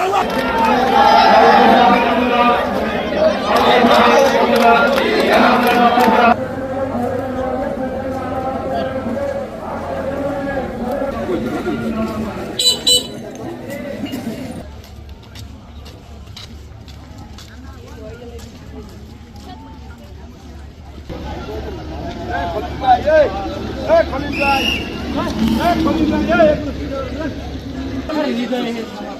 Hey, come inside. Hey, come inside. Hey, come inside. Hey, come inside.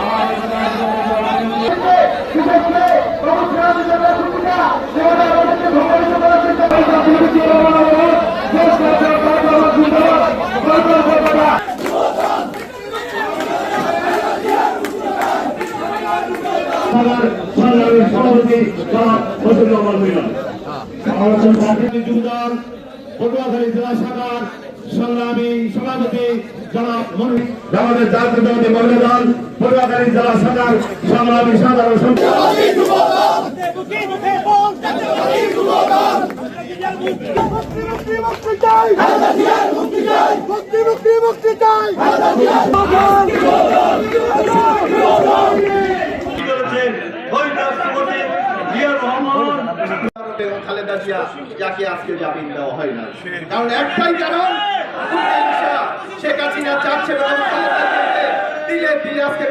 সংগ্রামের সভাপতি জনাব ফজলুর মিলন। যুবদল পটুয়াখালী জেলা শাখার সংগ্রামী সভাপতি আমাদের জাতীয়তাবাদী মহিলা দল পটুয়াখালী জেলা শাখার সংগ্রামী সাধারণ সম্পাদক। এবং খালেদা জিয়া যাকে আজকে জামিন দেওয়া হয় না। কারণ একটাই কারণ শেখ হাসিনা চাচ্ছে দিলে দিলে আজকে